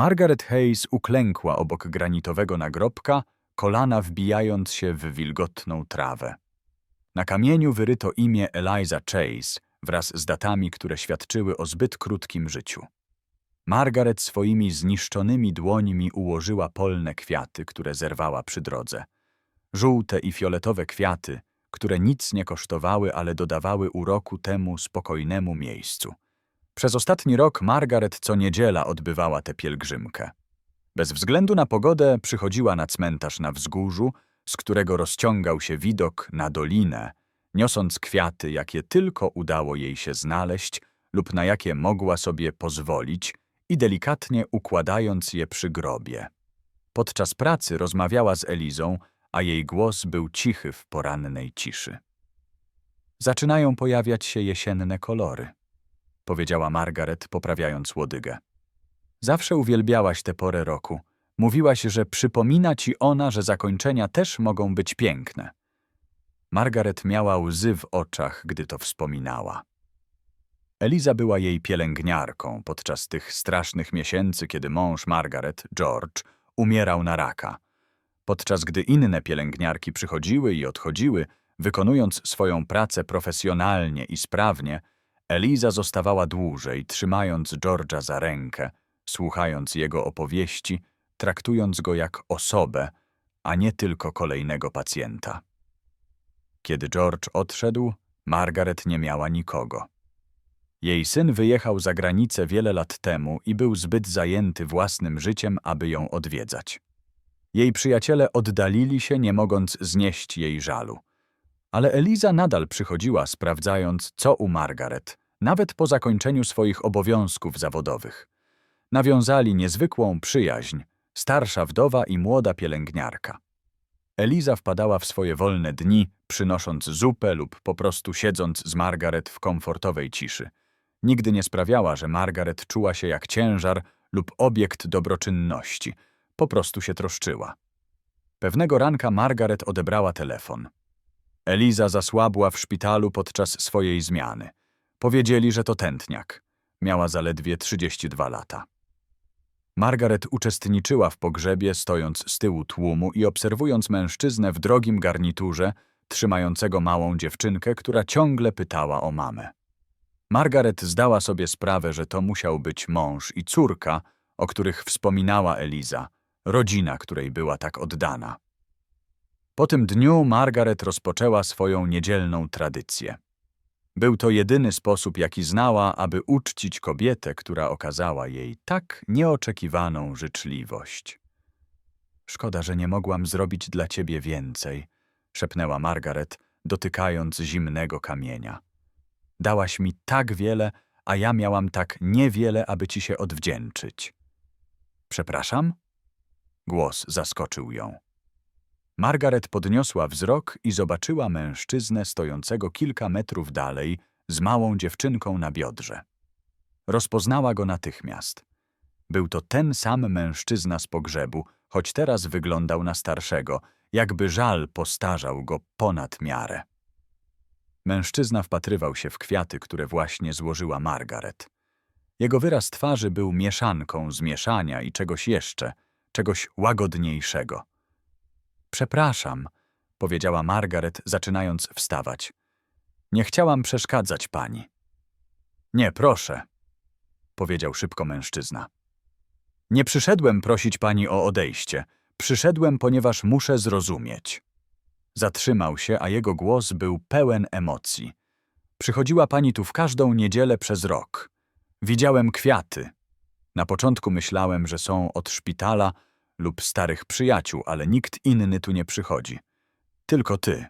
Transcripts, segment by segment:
Margaret Hayes uklękła obok granitowego nagrobka, kolana wbijając się w wilgotną trawę. Na kamieniu wyryto imię Eliza Chase wraz z datami, które świadczyły o zbyt krótkim życiu. Margaret swoimi zniszczonymi dłońmi ułożyła polne kwiaty, które zerwała przy drodze. Żółte i fioletowe kwiaty, które nic nie kosztowały, ale dodawały uroku temu spokojnemu miejscu. Przez ostatni rok Margaret co niedziela odbywała tę pielgrzymkę. Bez względu na pogodę przychodziła na cmentarz na wzgórzu, z którego rozciągał się widok na dolinę, niosąc kwiaty, jakie tylko udało jej się znaleźć lub na jakie mogła sobie pozwolić i delikatnie układając je przy grobie. Podczas pracy rozmawiała z Elizą, a jej głos był cichy w porannej ciszy. Zaczynają pojawiać się jesienne kolory, powiedziała Margaret, poprawiając łodygę. Zawsze uwielbiałaś tę porę roku. Mówiłaś, że przypomina ci ona, że zakończenia też mogą być piękne. Margaret miała łzy w oczach, gdy to wspominała. Eliza była jej pielęgniarką podczas tych strasznych miesięcy, kiedy mąż Margaret, George, umierał na raka. Podczas gdy inne pielęgniarki przychodziły i odchodziły, wykonując swoją pracę profesjonalnie i sprawnie, Eliza zostawała dłużej, trzymając George'a za rękę, słuchając jego opowieści, traktując go jak osobę, a nie tylko kolejnego pacjenta. Kiedy George odszedł, Margaret nie miała nikogo. Jej syn wyjechał za granicę wiele lat temu i był zbyt zajęty własnym życiem, aby ją odwiedzać. Jej przyjaciele oddalili się, nie mogąc znieść jej żalu. Ale Eliza nadal przychodziła, sprawdzając, co u Margaret, nawet po zakończeniu swoich obowiązków zawodowych. Nawiązali niezwykłą przyjaźń, starsza wdowa i młoda pielęgniarka. Eliza wpadała w swoje wolne dni, przynosząc zupę lub po prostu siedząc z Margaret w komfortowej ciszy. Nigdy nie sprawiała, że Margaret czuła się jak ciężar lub obiekt dobroczynności. Po prostu się troszczyła. Pewnego ranka Margaret odebrała telefon. Eliza zasłabła w szpitalu podczas swojej zmiany. Powiedzieli, że to tętniak. Miała zaledwie 32 lata. Margaret uczestniczyła w pogrzebie, stojąc z tyłu tłumu i obserwując mężczyznę w drogim garniturze, trzymającego małą dziewczynkę, która ciągle pytała o mamę. Margaret zdała sobie sprawę, że to musiał być mąż i córka, o których wspominała Eliza, rodzina, której była tak oddana. Po tym dniu Margaret rozpoczęła swoją niedzielną tradycję. Był to jedyny sposób, jaki znała, aby uczcić kobietę, która okazała jej tak nieoczekiwaną życzliwość. Szkoda, że nie mogłam zrobić dla ciebie więcej, szepnęła Margaret, dotykając zimnego kamienia. Dałaś mi tak wiele, a ja miałam tak niewiele, aby ci się odwdzięczyć. Przepraszam? Głos zaskoczył ją. Margaret podniosła wzrok i zobaczyła mężczyznę stojącego kilka metrów dalej z małą dziewczynką na biodrze. Rozpoznała go natychmiast. Był to ten sam mężczyzna z pogrzebu, choć teraz wyglądał na starszego, jakby żal postarzał go ponad miarę. Mężczyzna wpatrywał się w kwiaty, które właśnie złożyła Margaret. Jego wyraz twarzy był mieszanką zmieszania i czegoś jeszcze, czegoś łagodniejszego. Przepraszam, powiedziała Margaret, zaczynając wstawać. Nie chciałam przeszkadzać pani. Nie, proszę, powiedział szybko mężczyzna. Nie przyszedłem prosić pani o odejście. Przyszedłem, ponieważ muszę zrozumieć. Zatrzymał się, a jego głos był pełen emocji. Przychodziła pani tu w każdą niedzielę przez rok. Widziałem kwiaty. Na początku myślałem, że są od szpitala lub starych przyjaciół, ale nikt inny tu nie przychodzi. Tylko ty.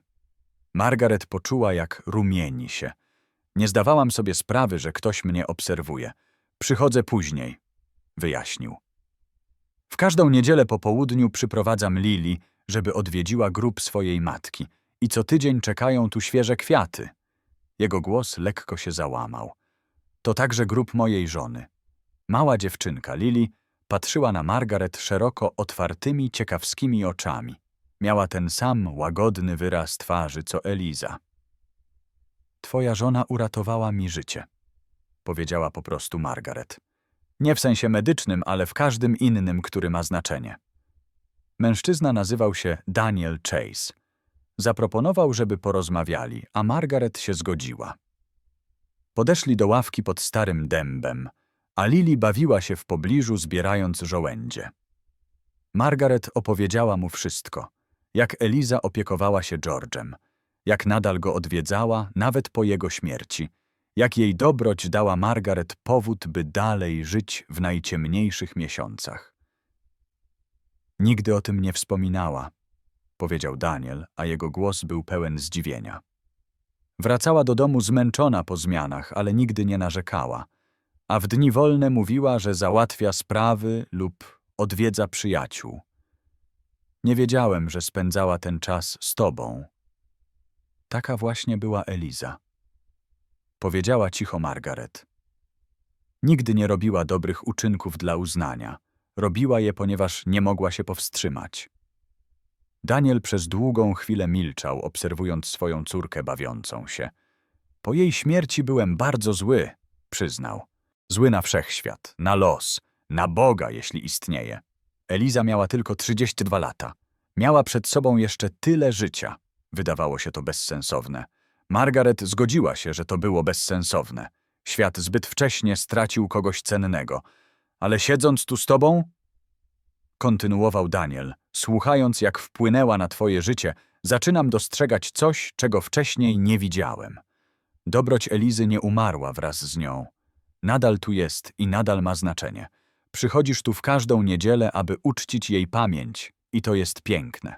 Margaret poczuła, jak rumieni się. Nie zdawałam sobie sprawy, że ktoś mnie obserwuje. Przychodzę później, wyjaśnił. W każdą niedzielę po południu przyprowadzam Lili, żeby odwiedziła grób swojej matki i co tydzień czekają tu świeże kwiaty. Jego głos lekko się załamał. To także grób mojej żony. Mała dziewczynka, Lili, patrzyła na Margaret szeroko otwartymi, ciekawskimi oczami. Miała ten sam łagodny wyraz twarzy, co Eliza. Twoja żona uratowała mi życie, powiedziała po prostu Margaret. Nie w sensie medycznym, ale w każdym innym, który ma znaczenie. Mężczyzna nazywał się Daniel Chase. Zaproponował, żeby porozmawiali, a Margaret się zgodziła. Podeszli do ławki pod starym dębem, a Lili bawiła się w pobliżu, zbierając żołędzie. Margaret opowiedziała mu wszystko, jak Eliza opiekowała się George'em, jak nadal go odwiedzała, nawet po jego śmierci, jak jej dobroć dała Margaret powód, by dalej żyć w najciemniejszych miesiącach. Nigdy o tym nie wspominała, powiedział Daniel, a jego głos był pełen zdziwienia. Wracała do domu zmęczona po zmianach, ale nigdy nie narzekała, a w dni wolne mówiła, że załatwia sprawy lub odwiedza przyjaciół. Nie wiedziałem, że spędzała ten czas z tobą. Taka właśnie była Eliza. Powiedziała cicho Margaret. Nigdy nie robiła dobrych uczynków dla uznania. Robiła je, ponieważ nie mogła się powstrzymać. Daniel przez długą chwilę milczał, obserwując swoją córkę bawiącą się. Po jej śmierci byłem bardzo zły, przyznał. Zły na wszechświat, na los, na Boga, jeśli istnieje. Eliza miała tylko 32 lata. Miała przed sobą jeszcze tyle życia. Wydawało się to bezsensowne. Margaret zgodziła się, że to było bezsensowne. Świat zbyt wcześnie stracił kogoś cennego. Ale siedząc tu z tobą, kontynuował Daniel, słuchając jak wpłynęła na twoje życie, zaczynam dostrzegać coś, czego wcześniej nie widziałem. Dobroć Elizy nie umarła wraz z nią. Nadal tu jest i nadal ma znaczenie. Przychodzisz tu w każdą niedzielę, aby uczcić jej pamięć i to jest piękne.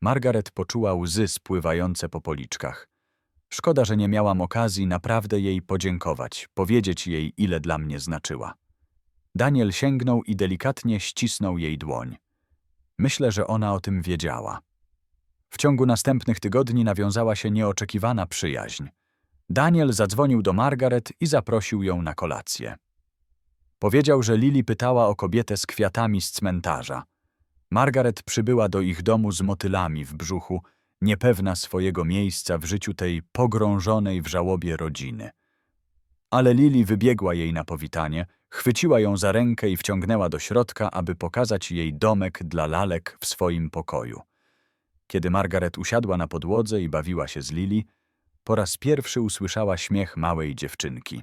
Margaret poczuła łzy spływające po policzkach. Szkoda, że nie miałam okazji naprawdę jej podziękować, powiedzieć jej, ile dla mnie znaczyła. Daniel sięgnął i delikatnie ścisnął jej dłoń. Myślę, że ona o tym wiedziała. W ciągu następnych tygodni nawiązała się nieoczekiwana przyjaźń. Daniel zadzwonił do Margaret i zaprosił ją na kolację. Powiedział, że Lili pytała o kobietę z kwiatami z cmentarza. Margaret przybyła do ich domu z motylami w brzuchu, niepewna swojego miejsca w życiu tej pogrążonej w żałobie rodziny. Ale Lili wybiegła jej na powitanie, chwyciła ją za rękę i wciągnęła do środka, aby pokazać jej domek dla lalek w swoim pokoju. Kiedy Margaret usiadła na podłodze i bawiła się z Lili, po raz pierwszy usłyszała śmiech małej dziewczynki.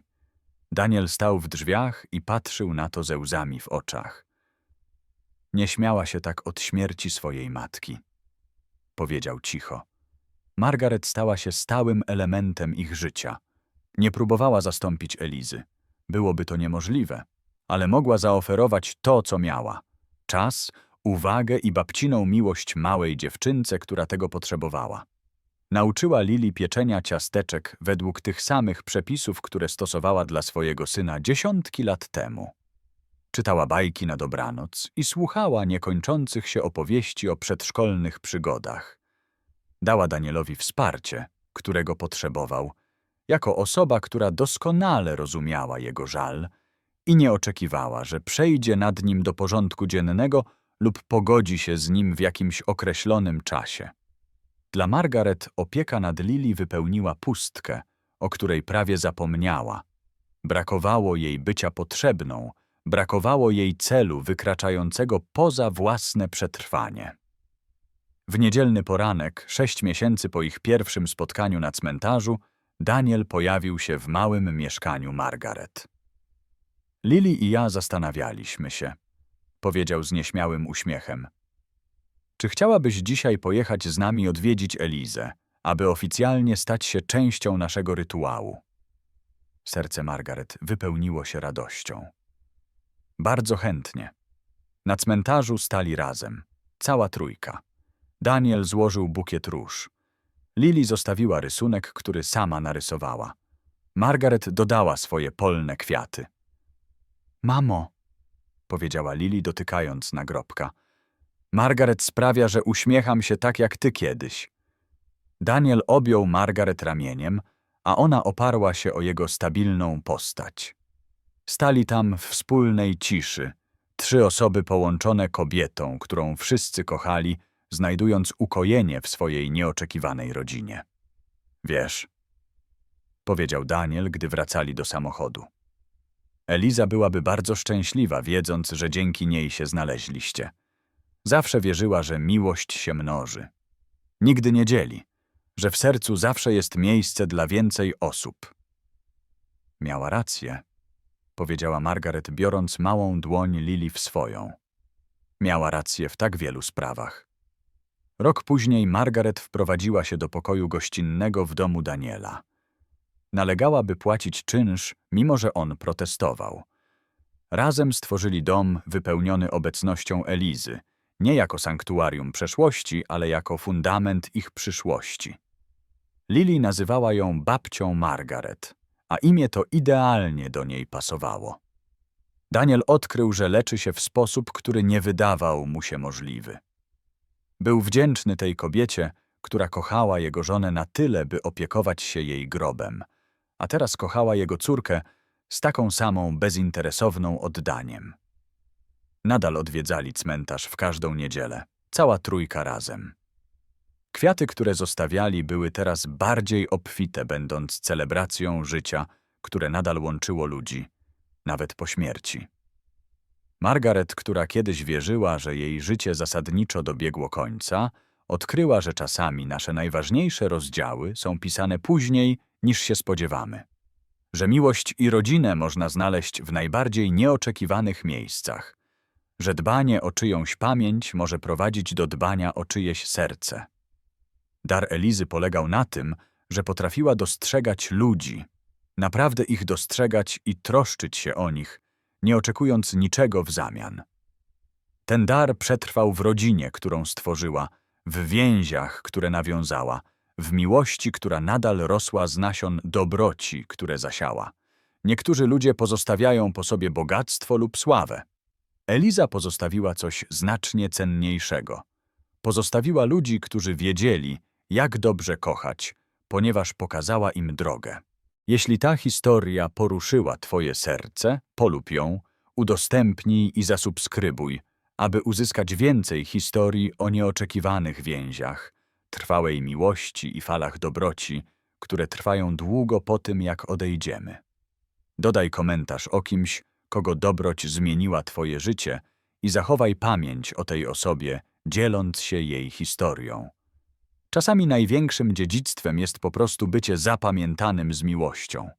Daniel stał w drzwiach i patrzył na to ze łzami w oczach. Nie śmiała się tak od śmierci swojej matki. Powiedział cicho. Margaret stała się stałym elementem ich życia. Nie próbowała zastąpić Elizy. Byłoby to niemożliwe, ale mogła zaoferować to, co miała. Czas, uwagę i babciną miłość małej dziewczynce, która tego potrzebowała. Nauczyła Lili pieczenia ciasteczek według tych samych przepisów, które stosowała dla swojego syna dziesiątki lat temu. Czytała bajki na dobranoc i słuchała niekończących się opowieści o przedszkolnych przygodach. Dała Danielowi wsparcie, którego potrzebował, jako osoba, która doskonale rozumiała jego żal i nie oczekiwała, że przejdzie nad nim do porządku dziennego lub pogodzi się z nim w jakimś określonym czasie. Dla Margaret opieka nad Lili wypełniła pustkę, o której prawie zapomniała. Brakowało jej bycia potrzebną, brakowało jej celu wykraczającego poza własne przetrwanie. W niedzielny poranek, sześć miesięcy po ich pierwszym spotkaniu na cmentarzu, Daniel pojawił się w małym mieszkaniu Margaret. Lili i ja zastanawialiśmy się, powiedział z nieśmiałym uśmiechem. Czy chciałabyś dzisiaj pojechać z nami odwiedzić Elizę, aby oficjalnie stać się częścią naszego rytuału? Serce Margaret wypełniło się radością. Bardzo chętnie. Na cmentarzu stali razem, cała trójka. Daniel złożył bukiet róż. Lili zostawiła rysunek, który sama narysowała. Margaret dodała swoje polne kwiaty. Mamo, powiedziała Lili, dotykając nagrobka. Margaret sprawia, że uśmiecham się tak jak ty kiedyś. Daniel objął Margaret ramieniem, a ona oparła się o jego stabilną postać. Stali tam w wspólnej ciszy, trzy osoby połączone kobietą, którą wszyscy kochali, znajdując ukojenie w swojej nieoczekiwanej rodzinie. Wiesz, powiedział Daniel, gdy wracali do samochodu. Eliza byłaby bardzo szczęśliwa, wiedząc, że dzięki niej się znaleźliście. Zawsze wierzyła, że miłość się mnoży. Nigdy nie dzieli, że w sercu zawsze jest miejsce dla więcej osób. Miała rację, powiedziała Margaret, biorąc małą dłoń Lili w swoją. Miała rację w tak wielu sprawach. Rok później Margaret wprowadziła się do pokoju gościnnego w domu Daniela. Nalegała, by płacić czynsz, mimo że on protestował. Razem stworzyli dom wypełniony obecnością Elizy, nie jako sanktuarium przeszłości, ale jako fundament ich przyszłości. Lili nazywała ją babcią Margaret, a imię to idealnie do niej pasowało. Daniel odkrył, że leczy się w sposób, który nie wydawał mu się możliwy. Był wdzięczny tej kobiecie, która kochała jego żonę na tyle, by opiekować się jej grobem, a teraz kochała jego córkę z taką samą bezinteresowną oddaniem. Nadal odwiedzali cmentarz w każdą niedzielę, cała trójka razem. Kwiaty, które zostawiali, były teraz bardziej obfite, będąc celebracją życia, które nadal łączyło ludzi, nawet po śmierci. Margaret, która kiedyś wierzyła, że jej życie zasadniczo dobiegło końca, odkryła, że czasami nasze najważniejsze rozdziały są pisane później, niż się spodziewamy. Że miłość i rodzinę można znaleźć w najbardziej nieoczekiwanych miejscach. Że dbanie o czyjąś pamięć może prowadzić do dbania o czyjeś serce. Dar Elizy polegał na tym, że potrafiła dostrzegać ludzi, naprawdę ich dostrzegać i troszczyć się o nich, nie oczekując niczego w zamian. Ten dar przetrwał w rodzinie, którą stworzyła, w więziach, które nawiązała, w miłości, która nadal rosła z nasion dobroci, które zasiała. Niektórzy ludzie pozostawiają po sobie bogactwo lub sławę. Eliza pozostawiła coś znacznie cenniejszego. Pozostawiła ludzi, którzy wiedzieli, jak dobrze kochać, ponieważ pokazała im drogę. Jeśli ta historia poruszyła Twoje serce, polub ją, udostępnij i zasubskrybuj, aby uzyskać więcej historii o nieoczekiwanych więziach, trwałej miłości i falach dobroci, które trwają długo po tym, jak odejdziemy. Dodaj komentarz o kimś, kogo dobroć zmieniła Twoje życie i zachowaj pamięć o tej osobie, dzieląc się jej historią. Czasami największym dziedzictwem jest po prostu bycie zapamiętanym z miłością.